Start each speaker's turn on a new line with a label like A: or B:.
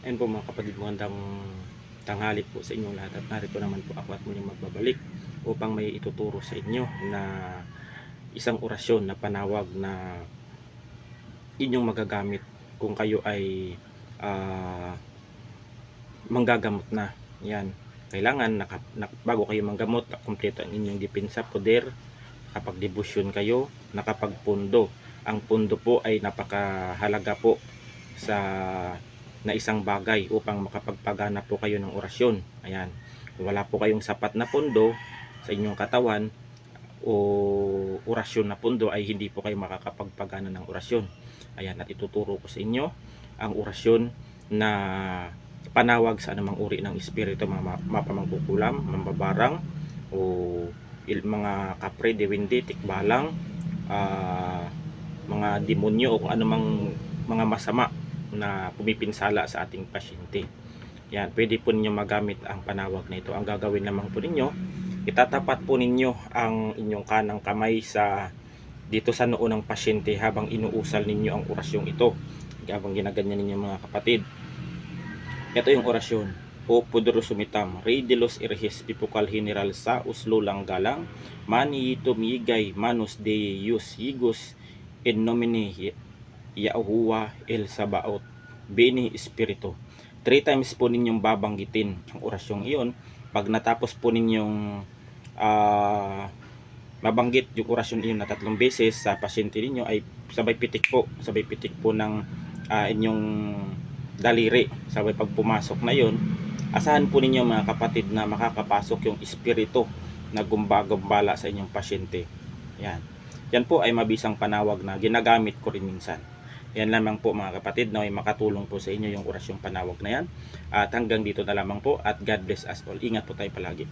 A: Ayun po mga kapatid, magandang tanghali po sa inyong lahat at narito naman po ako at muling magbabalik upang may ituturo sa inyo na isang orasyon na panawag na inyong magagamit kung kayo ay ah, manggagamot na. Yan. Kailangan naka, na- bago kayo manggamot, kumpleto ang inyong depensa, poder, kapag debusyon kayo, nakapagpundo. Ang pundo po ay napakahalaga po sa na isang bagay upang makapagpagana po kayo ng orasyon. Ayan. Kung wala po kayong sapat na pundo sa inyong katawan o orasyon na pundo ay hindi po kayo makakapagpagana ng orasyon. Ayan, at ituturo ko sa inyo ang orasyon na panawag sa anumang uri ng espiritu, mga ma- mapamangkukulam, mambabarang, o il, mga kapre, dewindi, tikbalang, ah, mga demonyo o kung anumang mga masama na pumipinsala sa ating pasyente. Yan, pwede po ninyo magamit ang panawag na ito. Ang gagawin lamang po ninyo, itatapat po ninyo ang inyong kanang kamay sa dito sa noo ng pasyente habang inuusal ninyo ang orasyong ito. Habang ginaganyan ninyo mga kapatid. Ito yung orasyon. O pudurusumitam, Rey de los Pipukal General sa Uslo Langgalang, Mani tumigay manus de Yus Yigos, in nomine Yahuwa El Sabaot, Beni Espiritu. Three times po ninyong babanggitin ang orasyong iyon. Pag natapos po ninyong ah, mabanggit yung orasyon iyon na tatlong beses sa pasyente ninyo ay sabay pitik po, sabay pitik po ng ah, inyong daliri. Sabay pag pumasok na yon, asahan po ninyo mga kapatid na makakapasok yung espiritu na gumbagumbala sa inyong pasyente. Yan. Yan po ay mabisang panawag na ginagamit ko rin minsan. Yan lamang po mga kapatid na may makatulong po sa inyo yung orasyong panawag na yan. At hanggang dito na lamang po at God bless us all. Ingat po tayo palagi.